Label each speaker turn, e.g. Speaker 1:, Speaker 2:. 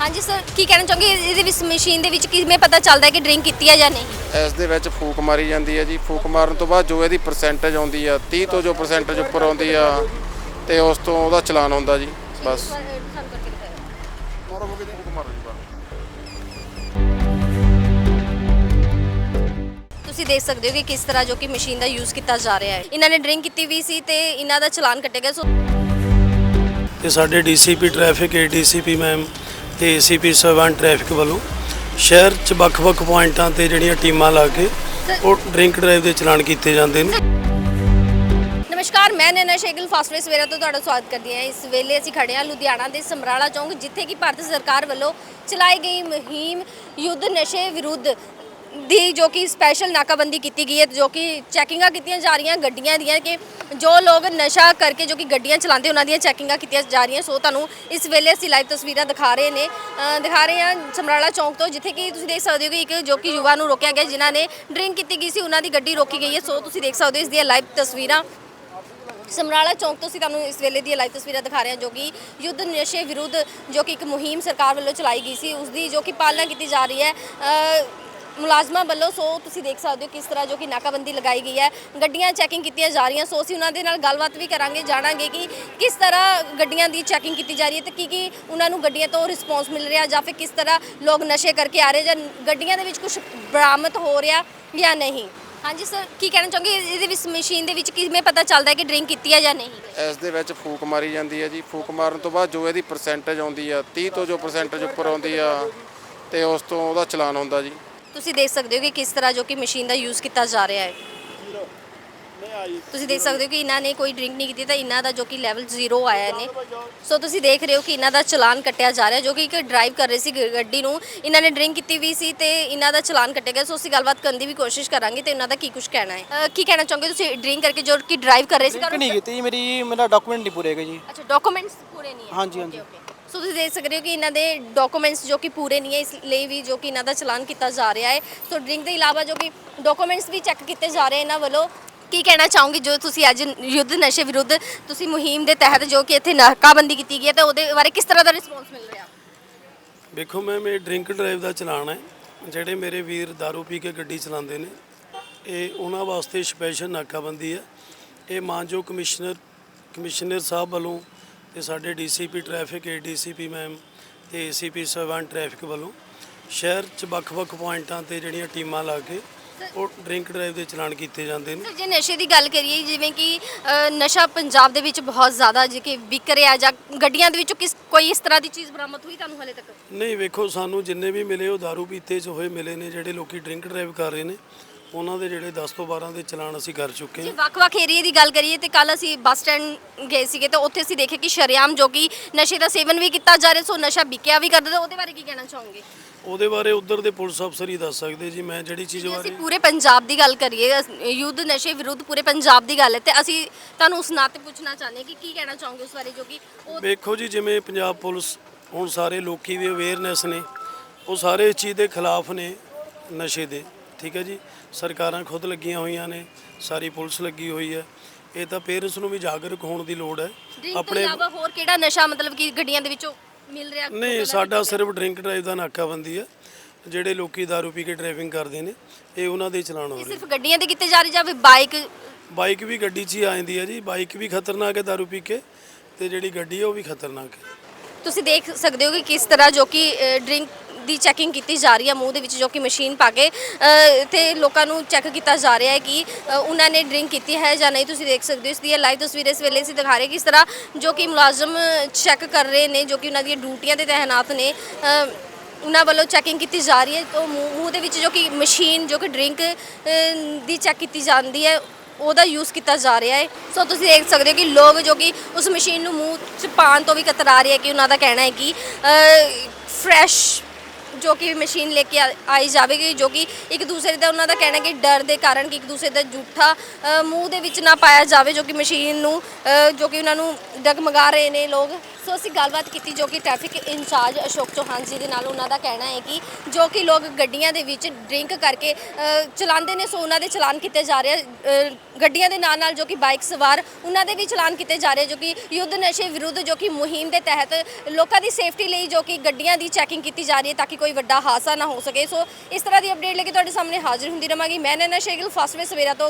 Speaker 1: ਹਾਂਜੀ ਸਰ ਕੀ ਕਹਿਣਾ ਚਾਹੋਗੇ? ਇਹਦੇ ਵਿੱਚ ਮਸ਼ੀਨ ਦੇ ਵਿੱਚ ਕਿਵੇਂ ਪਤਾ ਚੱਲਦਾ ਹੈ ਕਿ ਡਰਿੰਕ ਕੀਤੀ ਹੈ ਜਾਂ ਨਹੀਂ।
Speaker 2: ਇਸ ਦੇ ਵਿੱਚ ਫੂਕ ਮਾਰੀ ਜਾਂਦੀ ਹੈ ਜੀ। ਫੂਕ ਮਾਰਨ ਤੋਂ ਬਾਅਦ ਜੋ ਇਹਦੀ ਪਰਸੈਂਟੇਜ ਆਉਂਦੀ ਆ 30 ਤੋਂ ਜੋ ਪਰਸੈਂਟੇਜ ਉੱਪਰ ਆਉਂਦੀ ਆ ਤੇ ਉਸ ਤੋਂ ਉਹਦਾ ਚਲਾਨ ਹੁੰਦਾ ਜੀ ਬਸ। ਮਾਰੋ ਫੂਕ ਮਾਰੋ ਜੀ ਬਸ
Speaker 1: ਤੁਸੀਂ ਦੇਖ ਸਕਦੇ ਹੋ ਕਿ ਕਿਸ ਤਰ੍ਹਾਂ ਜੋ ਕਿ ਮਸ਼ੀਨ ਦਾ ਯੂਜ਼ ਕੀਤਾ ਜਾ ਰਿਹਾ ਹੈ। ਇਹਨਾਂ ਨੇ ਡਰਿੰਕ ਕੀਤੀ ਵੀ ਸੀ ਤੇ ਇਹਨਾਂ ਦਾ ਚਲਾਨ ਕੱਟਿਆ ਗਿਆ। ਸੋ
Speaker 3: ਤੇ ਸਾਡੇ ਡੀਸੀਪੀ ਟ੍ਰੈਫਿਕ ਏਡੀਸੀਪੀ ਮੈਮ ਤੇ ਏਸੀਪੀ ਸਵਨ ਟ੍ਰੈਫਿਕ ਵੱਲੋਂ ਸ਼ਹਿਰ 'ਚ ਵੱਖ-ਵੱਖ ਪੁਆਇੰਟਾਂ ਤੇ ਜਿਹੜੀਆਂ ਟੀਮਾਂ ਲਾ ਕੇ ਉਹ ਡਰਿੰਕ ਡਰਾਈਵ ਦੇ ਚਲਾਨ ਕੀਤੇ ਜਾਂਦੇ ਨੇ।
Speaker 1: ਨਮਸਕਾਰ, ਮੈਂ ਨੈਨਾ ਸ਼ੇਗਲ ਫਾਸਟਵੇ ਸਵੇਰਾ ਤੋਂ ਤੁਹਾਡਾ ਸਵਾਗਤ ਕਰਦੀ ਹਾਂ। ਇਸ ਵੇਲੇ ਅਸੀਂ ਖੜੇ ਹਾਂ ਲੁਧਿਆਣਾ ਦੇ ਸਮਰਾਲਾ ਚੌਂਕ, ਜਿੱਥੇ ਕਿ ਭਾਰਤ ਸਰਕਾਰ ਵੱਲੋਂ ਚਲਾਈ ਗਈ ਮੁਹਿੰਮ ਯੁੱਧ ਨਸ਼ੇ ਵਿਰੁੱਧ ਦੀ ਜੋ ਕਿ ਸਪੈਸ਼ਲ ਨਾਕਾਬੰਦੀ ਕੀਤੀ ਗਈ ਹੈ, ਜੋ ਕਿ ਚੈਕਿੰਗਾਂ ਕੀਤੀਆਂ ਜਾ ਰਹੀਆਂ, ਗੱਡੀਆਂ ਦੀਆਂ ਕਿ ਜੋ ਲੋਕ ਨਸ਼ਾ ਕਰਕੇ ਜੋ ਕਿ ਗੱਡੀਆਂ ਚਲਾਉਂਦੇ, ਉਹਨਾਂ ਦੀਆਂ ਚੈਕਿੰਗਾਂ ਕੀਤੀਆਂ ਜਾ ਰਹੀਆਂ। ਸੋ ਤੁਹਾਨੂੰ ਇਸ ਵੇਲੇ ਅਸੀਂ ਲਾਈਵ ਤਸਵੀਰਾਂ ਦਿਖਾ ਰਹੇ ਨੇ। ਦਿਖਾ ਰਹੇ ਹਾਂ ਸਮਰਾਲਾ ਚੌਂਕ ਤੋਂ, ਜਿੱਥੇ ਕਿ ਤੁਸੀਂ ਦੇਖ ਸਕਦੇ ਹੋ ਕਿ ਇੱਕ ਜੋ ਕਿ ਯੁਵਾ ਨੂੰ ਰੋਕਿਆ ਗਿਆ, ਜਿਨ੍ਹਾਂ ਨੇ ਡਰਿੰਕ ਕੀਤੀ ਗਈ ਸੀ, ਉਹਨਾਂ ਦੀ ਗੱਡੀ ਰੋਕੀ ਗਈ ਹੈ। ਸੋ ਤੁਸੀਂ ਦੇਖ ਸਕਦੇ ਹੋ ਇਸ ਦੀਆਂ ਲਾਈਵ ਤਸਵੀਰਾਂ। ਸਮਰਾਲਾ ਚੌਂਕ ਤੋਂ ਅਸੀਂ ਤੁਹਾਨੂੰ ਇਸ ਵੇਲੇ ਦੀਆਂ ਲਾਈਵ ਤਸਵੀਰਾਂ ਦਿਖਾ ਰਹੇ ਹਾਂ, ਜੋ ਕਿ ਯੁੱਧ ਨਸ਼ੇ ਵਿਰੁੱਧ ਜੋ ਕਿ ਇੱਕ ਮੁਹਿੰਮ ਸਰਕਾਰ ਵੱਲੋਂ ਚਲਾਈ ਗਈ ਸੀ ਉਸ ਦੀ ਜੋ ਕਿ ਪਾਲਣਾ ਕੀਤੀ ਜਾ ਰਹੀ ਹੈ। ਮੁਲਾਜ਼ਮਾਂ ਵੱਲੋਂ, ਸੋ ਤੁਸੀਂ ਦੇਖ ਸਕਦੇ ਹੋ ਕਿਸ ਤਰ੍ਹਾਂ ਜੋ ਕਿ ਨਾਕਾਬੰਦੀ ਲਗਾਈ ਗਈ ਹੈ। ਗੱਡੀਆਂ ਚੈਕਿੰਗ ਕੀਤੀਆਂ ਜਾ ਰਹੀਆਂ, ਸੋ ਅਸੀਂ ਉਹਨਾਂ ਦੇ ਨਾਲ ਗੱਲਬਾਤ ਵੀ ਕਰਾਂਗੇ, ਜਾਣਾਂਗੇ ਕਿ ਕਿਸ ਤਰ੍ਹਾਂ ਗੱਡੀਆਂ ਦੀ ਚੈਕਿੰਗ ਕੀਤੀ ਜਾ ਰਹੀ ਹੈ ਤੇ ਕੀ ਕੀ ਉਹਨਾਂ ਨੂੰ ਗੱਡੀਆਂ ਤੋਂ ਰਿਸਪੌਂਸ ਮਿਲ ਰਿਹਾ ਜਾਂ ਫਿਰ ਕਿਸ ਤਰ੍ਹਾਂ ਲੋਕ ਨਸ਼ੇ ਕਰਕੇ ਆ ਰਹੇ ਜਾਂ ਗੱਡੀਆਂ ਦੇ ਵਿੱਚ ਕੁਝ ਬਰਾਮਦ ਹੋ ਰਿਹਾ ਜਾਂ ਨਹੀਂ। ਹਾਂਜੀ ਸਰ, ਕੀ ਕਹਿਣਾ ਚਾਹੋਗੇ? ਇਹਦੇ ਵਿੱਚ ਮਸ਼ੀਨ ਦੇ ਵਿੱਚ ਕਿਵੇਂ ਪਤਾ ਚੱਲਦਾ ਹੈ ਕਿ ਡਰਿੰਕ ਕੀਤੀ ਹੈ ਜਾਂ ਨਹੀਂ?
Speaker 2: ਇਸ ਦੇ ਵਿੱਚ ਫੂਕ ਮਾਰੀ ਜਾਂਦੀ ਹੈ ਜੀ। ਫੂਕ ਮਾਰਨ ਤੋਂ ਬਾਅਦ ਜੋ ਇਹਦੀ ਪਰਸੈਂਟੇਜ ਆਉਂਦੀ ਆ 30 ਤੋਂ ਜੋ ਪਰਸੈਂਟੇਜ ਉੱਪਰ ਆਉਂਦੀ ਆ, ਤੇ ਉਸ ਤੋਂ ਉਹਦਾ ਚਲਾਨ ਹੁੰਦਾ ਜੀ।
Speaker 1: ਤੁਸੀਂ ਦੇਖ ਸਕਦੇ ਹੋ ਕਿ ਕਿਸ ਤਰ੍ਹਾਂ ਜੋ ਕਿ ਮਸ਼ੀਨ ਦਾ ਯੂਜ਼ ਕੀਤਾ ਜਾ ਰਿਹਾ ਹੈ। ਤੁਸੀਂ ਦੇਖ ਸਕਦੇ ਹੋ ਕਿ ਇਹਨਾਂ ਨੇ ਕੋਈ ਡਰਿੰਕ ਨਹੀਂ ਕੀਤੀ ਤਾਂ ਇਹਨਾਂ ਦਾ ਜੋ ਕਿ ਲੈਵਲ 0 ਆਇਆ ਨੇ ਸੋ ਤੁਸੀਂ ਦੇਖ ਰਹੇ ਹੋ ਕਿ ਇਹਨਾਂ ਦਾ ਚਲਾਨ ਕੱਟਿਆ ਜਾ ਰਿਹਾ ਜੋ ਕਿ ਇੱਕ ਡਰਾਈਵ ਕਰ ਰਹੇ ਸੀ ਗੱਡੀ ਨੂੰ। ਇਹਨਾਂ ਨੇ ਡਰਿੰਕ ਕੀਤੀ ਵੀ ਸੀ ਤੇ ਇਹਨਾਂ ਦਾ ਚਲਾਨ ਕੱਟਿਆ ਗਿਆ। ਸੋ ਅਸੀਂ ਗੱਲਬਾਤ ਕਰਨ ਦੀ ਵੀ ਕੋਸ਼ਿਸ਼ ਕਰਾਂਗੇ ਤੇ ਇਹਨਾਂ ਦਾ ਕੀ ਕੁਝ ਕਹਿਣਾ ਹੈ। ਕੀ ਕਹਿਣਾ ਚਾਹੋਗੇ ਤੁਸੀਂ ਡਰਿੰਕ ਕਰਕੇ ਜੋ ਕਿ ਡਰਾਈਵ ਕਰ ਰਹੇ ਸੀ?
Speaker 4: ਨਹੀਂ ਕੀਤੀ ਮੇਰੀ ਮੇਰਾ ਡਾਕੂਮੈਂਟ ਨਹੀਂ ਪੂਰੇ ਹੈਗੇ ਜੀ।
Speaker 1: ਅੱਛਾ ਡਾਕੂਮੈਂਟਸ ਪੂਰੇ ਨਹੀਂ ਹੈ।
Speaker 4: ਹਾਂਜੀ, ਹਾਂਜੀ।
Speaker 1: ਸੋ ਤੁਸੀਂ ਦੇਖ ਸਕਦੇ ਹੋ ਕਿ ਇਹਨਾਂ ਦੇ ਡਾਕੂਮੈਂਟਸ ਜੋ ਕਿ ਪੂਰੇ ਨਹੀਂ ਹੈ, ਇਸ ਲਈ ਵੀ ਜੋ ਕਿ ਇਹਨਾਂ ਦਾ ਚਲਾਨ ਕੀਤਾ ਜਾ ਰਿਹਾ ਹੈ। ਸੋ ਡਰਿੰਕ ਦੇ ਇਲਾਵਾ ਜੋ ਕਿ ਡਾਕੂਮੈਂਟਸ ਵੀ ਚੈੱਕ ਕੀਤੇ ਜਾ ਰਹੇ ਇਹਨਾਂ ਵੱਲੋਂ, ਕੀ ਕਹਿਣਾ ਚਾਹੋਗੇ? ਜੋ ਤੁਸੀਂ ਅੱਜ ਯੁੱਧ ਨਸ਼ੇ ਵਿਰੁੱਧ ਤੁਸੀਂ ਮੁਹਿੰਮ ਦੇ ਤਹਿਤ ਜੋ ਕਿ ਇੱਥੇ ਨਾਕਾਬੰਦੀ ਕੀਤੀ ਗਈ ਹੈ, ਤਾਂ ਉਹਦੇ ਬਾਰੇ ਕਿਸ ਤਰ੍ਹਾਂ ਦਾ ਰਿਸਪੌਂਸ ਮਿਲ ਰਿਹਾ?
Speaker 3: ਵੇਖੋ ਮੈਮ ਇਹ ਡਰਿੰਕ ਡਰਾਈਵ ਦਾ ਚਲਾਨ ਹੈ। ਜਿਹੜੇ ਮੇਰੇ ਵੀਰ दारू ਪੀ ਕੇ ਗੱਡੀ ਚਲਾਉਂਦੇ ਨੇ, ਇਹ ਉਹਨਾਂ ਵਾਸਤੇ ਸਪੈਸ਼ਲ ਨਾਕਾਬੰਦੀ ਹੈ। ਇਹ ਮਾਨਯੋਗ ਕਮਿਸ਼ਨਰ ਕਮਿਸ਼ਨਰ ਸਾਹਿਬ ਵੱਲੋਂ ਤੇ ਸਾਡੇ ਡੀਸੀਪੀ ਟ੍ਰੈਫਿਕ ਏਡੀਸੀਪੀ ਮੈਮ ਤੇ ਏਸੀਪੀ ਸਵਨ ਟ੍ਰੈਫਿਕ ਵੱਲੋਂ ਸ਼ਹਿਰ 'ਚ ਵੱਖ-ਵੱਖ ਪੁਆਇੰਟਾਂ ਤੇ ਜਿਹੜੀਆਂ ਟੀਮਾਂ ਲਾ ਕੇ ਉਹ ਡਰਿੰਕ ਡਰਾਈਵ ਦੇ ਚਲਾਨ ਕੀਤੇ ਜਾਂਦੇ ਨੇ।
Speaker 1: ਸਰ ਜੇ ਨਸ਼ੇ ਦੀ ਗੱਲ ਕਰੀਏ ਜਿਵੇਂ ਕਿ ਅ, ਨਸ਼ਾ ਪੰਜਾਬ ਦੇ ਵਿੱਚ ਬਹੁਤ ਜ਼ਿਆਦਾ ਜੇ ਕਿ ਵਿਕ ਰਿਹਾ ਜਾਂ ਗੱਡੀਆਂ ਦੇ ਵਿੱਚੋਂ ਕਿਸ ਕੋਈ ਇਸ ਤਰ੍ਹਾਂ ਦੀ ਚੀਜ਼ ਬਰਾਮਦ ਹੋਈ ਤੁਹਾਨੂੰ ਹਲੇ ਤੱਕ?
Speaker 3: ਨਹੀਂ ਵੇਖੋ ਸਾਨੂੰ ਜਿੰਨੇ ਵੀ ਮਿਲੇ ਉਹ दारू ਪੀਤੇ 'ਚ ਹੋਏ ਮਿਲੇ ਨੇ ਜਿਹੜੇ ਲੋਕੀ ਡਰਿੰਕ ਡਰਾਈਵ ਕਰ ਰਹੇ ਨੇ। ਉਹਨਾਂ ਦੇ ਜਿਹੜੇ 10 ਤੋਂ 12 ਦੇ ਚਲਾਨ ਅਸੀਂ ਕਰ ਚੁੱਕੇ
Speaker 1: ਜੇ
Speaker 3: ਹਾਂ।
Speaker 1: ਵੱਖ-ਵੱਖ ਏਰੀਏ ਦੀ ਗੱਲ ਕਰੀਏ ਤੇ ਕੱਲ ਅਸੀਂ ਬੱਸ ਸਟੈਂਡ ਗਏ ਸੀਗੇ ਤੇ ਉੱਥੇ ਅਸੀਂ ਦੇਖਿਆ ਕਿ ਸ਼ਰੇਆਮ ਜੋ ਕਿ ਨਸ਼ੇ ਦਾ ਸੇਵਨ ਵੀ ਕੀਤਾ ਜਾ ਰਿਹਾ ਸੋ ਨਸ਼ਾ ਵਿਕਿਆ ਵੀ ਕਰਦਾ ਤਾਂ ਉਹਦੇ ਬਾਰੇ ਕੀ ਕਹਿਣਾ ਚਾਹੋਗੇ?
Speaker 3: ਉਹਦੇ ਬਾਰੇ ਉਧਰ ਦੇ ਪੁਲਿਸ ਅਫਸਰ ਹੀ ਦੱਸ ਸਕਦੇ ਜੀ ਮੈਂ ਜਿਹੜੀ ਚੀਜ਼
Speaker 1: ਜੇ
Speaker 3: ਬਾਰੇ
Speaker 1: ਅਸੀਂ ਪੂਰੇ ਪੰਜਾਬ ਦੀ ਗੱਲ ਕਰੀਏ ਅਸ- ਯੁੱਧ ਨਸ਼ੇ ਵਿਰੁੱਧ ਪੂਰੇ ਪੰਜਾਬ ਦੀ ਗੱਲ ਹੈ ਤੇ ਅਸੀਂ ਤੁਹਾਨੂੰ ਉਸ ਨਾਤੇ ਪੁੱਛਣਾ ਚਾਹੁੰਦੇ ਹਾਂ ਕਿ ਕੀ ਕਹਿਣਾ ਚਾਹੋਗੇ ਉਸ ਬਾਰੇ ਜੋ ਕਿ ਉਹ
Speaker 3: ਵੇਖੋ ਜੀ ਜਿਵੇਂ ਪੰਜਾਬ ਪੁਲਿਸ ਹੁਣ ਸਾਰੇ ਲੋਕੀ ਵੀ ਅਵੇਅਰਨੈਸ ਨੇ ਉਹ ਸਾਰੇ ਇਸ ਚੀਜ਼ ਦੇ ਖਿਲਾਫ ਨੇ ਨਸ਼ੇ ਦੇ। ਠੀਕ ਹੈ ਜੀ ਸਰਕਾਰਾਂ ਖੁਦ ਲੱਗੀਆਂ ਹੋਈਆਂ ਨੇ ਸਾਰੀ ਪੁਲਿਸ ਲੱਗੀ ਹੋਈ ਹੈ ਇਹ ਤਾਂ ਪੇਰੈਂਟਸ ਨੂੰ ਵੀ ਜਾਗਰੂਕ ਹੋਣ ਦੀ ਲੋੜ ਹੈ
Speaker 1: ਡਰਿੰਕ ਤੋਂ ਇਲਾਵਾ ਹੋਰ ਕਿਹੜਾ ਨਸ਼ਾ ਮਤਲਬ ਕਿ ਗੱਡੀਆਂ ਦੇ ਵਿੱਚੋਂ ਮਿਲ ਰਿਹਾ
Speaker 3: ਨਹੀਂ ਸਾਡਾ ਸਿਰਫ ਡਰਿੰਕ ਡਰਾਈਵ ਦਾ ਨਾਕਾਬੰਦੀ ਹੈ ਜਿਹੜੇ ਲੋਕੀ दारू ਪੀ ਕੇ ਡਰਾਈਵਿੰਗ ਕਰਦੇ ਨੇ ਇਹ ਉਹਨਾਂ ਦੇ ਹੀ ਚਲਾਨ ਹੋ ਰਹੇ
Speaker 1: ਸਿਰਫ ਗੱਡੀਆਂ ਦੇ ਕੀਤੇ ਜਾ ਰਹੀ ਜਾਂ ਫਿਰ ਬਾਈਕ
Speaker 3: ਬਾਈਕ ਵੀ ਗੱਡੀ 'ਚ ਹੀ ਆ ਜਾਂਦੀ ਹੈ ਜੀ ਬਾਈਕ ਵੀ ਖਤਰਨਾਕ ਹੈ दारू ਪੀ ਕੇ ਤੇ ਜਿਹੜੀ ਗੱਡੀ ਹੈ ਉਹ ਵੀ ਖਤਰਨਾਕ ਹੈ
Speaker 1: ਤੁਸੀਂ ਦੇਖ ਸਕਦੇ ਹੋ ਕਿ ਕਿਸ ਤਰ੍ਹਾਂ ਜੋ ਕਿ ਡਰਿੰਕ ਦੀ ਚੈਕਿੰਗ ਕੀਤੀ ਜਾ ਰਹੀ ਹੈ ਮੂੰਹ ਦੇ ਵਿੱਚ ਜੋ ਕਿ ਮਸ਼ੀਨ ਪਾ ਕੇ। ਅ, ਤੇ ਲੋਕਾਂ ਨੂੰ ਚੈੱਕ ਕੀਤਾ ਜਾ ਰਿਹਾ ਹੈ ਕਿ ਉਹਨਾਂ ਨੇ ਡਰਿੰਕ ਕੀਤੀ ਹੈ ਜਾਂ ਨਹੀਂ। ਤੁਸੀਂ ਦੇਖ ਸਕਦੇ ਹੋ ਇਸ ਦੀ ਲਾਈਵ ਤਸਵੀਰ ਇਸ ਵੇਲੇ ਅਸੀਂ ਦਿਖਾ ਰਹੇ ਕਿਸ ਤਰ੍ਹਾਂ ਜੋ ਕਿ ਮੁਲਾਜ਼ਮ ਚੈੱਕ ਕਰ ਰਹੇ ਨੇ ਜੋ ਕਿ ਉਹਨਾਂ ਦੀਆਂ ਡਿਊਟੀਆਂ ਤੇ ਤੈਨਾਤ ਨੇ ਉਹਨਾਂ ਵੱਲੋਂ ਚੈਕਿੰਗ ਕੀਤੀ ਜਾ ਰਹੀ ਹੈ। ਤੋਂ ਮੂੰਹ ਮੂੰਹ ਦੇ ਵਿੱਚ ਜੋ ਕਿ ਮਸ਼ੀਨ ਜੋ ਕਿ ਡਰਿੰਕ ਦੀ ਚੈੱਕ ਕੀਤੀ ਜਾਂਦੀ ਹੈ ਉਹਦਾ ਯੂਜ਼ ਕੀਤਾ ਜਾ ਰਿਹਾ ਹੈ। ਸੋ ਤੁਸੀਂ ਦੇਖ ਸਕਦੇ ਹੋ ਕਿ ਲੋਕ ਜੋ ਕਿ ਉਸ ਮਸ਼ੀਨ ਨੂੰ ਮੂੰਹ 'ਚ ਪਾਉਣ ਤੋਂ ਵੀ ਕਤਰਾ ਰਹੇ ਹੈ ਕਿ ਉਹਨਾਂ ਦਾ ਕਹਿਣਾ ਹੈ ਕਿ ਫਰੈਸ਼ ਜੋ ਕਿ ਮਸ਼ੀਨ ਲੈ ਕੇ ਆ- ਆਈ ਜਾਵੇਗੀ, ਜੋ ਕਿ ਇੱਕ ਦੂਸਰੇ ਦਾ ਉਹਨਾਂ ਦਾ ਕਹਿਣਾ ਕਿ ਡਰ ਦੇ ਕਾਰਨ ਕਿ ਇੱਕ ਦੂਸਰੇ ਦਾ ਝੂਠਾ ਮੂੰਹ ਦੇ ਵਿੱਚ ਨਾ ਪਾਇਆ ਜਾਵੇ, ਜੋ ਕਿ ਮਸ਼ੀਨ ਨੂੰ ਜੋ ਕਿ ਉਹਨਾਂ ਨੂੰ ਡਗਮਗਾ ਰਹੇ ਨੇ ਲੋਕ। ਸੋ ਅਸੀਂ ਗੱਲਬਾਤ ਕੀਤੀ ਜੋ ਕਿ ਟ੍ਰੈਫਿਕ ਇੰਚਾਰਜ ਅਸ਼ੋਕ ਚੌਹਾਨ ਜੀ ਦੇ ਨਾਲ ਉਹਨਾਂ ਦਾ ਕਹਿਣਾ ਹੈ ਕਿ ਜੋ ਕਿ ਲੋਕ ਗੱਡੀਆਂ ਦੇ ਵਿੱਚ ਡਰਿੰਕ ਕਰਕੇ ਅ, ਚਲਾਉਂਦੇ ਨੇ ਸੋ ਉਹਨਾਂ ਦੇ ਚਲਾਨ ਕੀਤੇ ਜਾ ਰਹੇ ਆ। ਅ, ਗੱਡੀਆਂ ਦੇ ਨਾਲ ਨਾਲ ਜੋ ਕਿ ਬਾਈਕ ਸਵਾਰ ਉਹਨਾਂ ਦੇ ਵੀ ਚਲਾਨ ਕੀਤੇ ਜਾ ਰਹੇ ਜੋ ਕਿ ਯੁੱਧ ਨਸ਼ੇ ਵਿਰੁੱਧ ਜੋ ਕਿ ਮੁਹਿੰਮ ਦੇ ਤਹਿਤ ਲੋਕਾਂ ਦੀ ਸੇਫਟੀ ਲਈ ਜੋ ਕਿ ਗੱਡੀਆਂ ਦੀ ਚੈਕਿੰਗ ਕੀਤੀ ਜਾ ਰਹੀ ਹੈ ਤਾਂ ਕਿ ਕੋਈ ਵੱਡਾ ਹਾਦਸਾ ਨਾ ਹੋ ਸਕੇ ਸੋ ਇਸ ਤਰ੍ਹਾਂ ਦੀ ਅਪਡੇਟ ਲੈ ਕੇ ਤੁਹਾਡੇ ਸਾਹਮਣੇ ਹਾਜ਼ਰ ਹੁੰਦੀ ਰਹਾਂਗੀ ਮੈਂ ਨੈਨਾ ਸ਼ੇਗਲ ਫਾਸਟਵੇ ਸਵੇਰਾ ਤੋਂ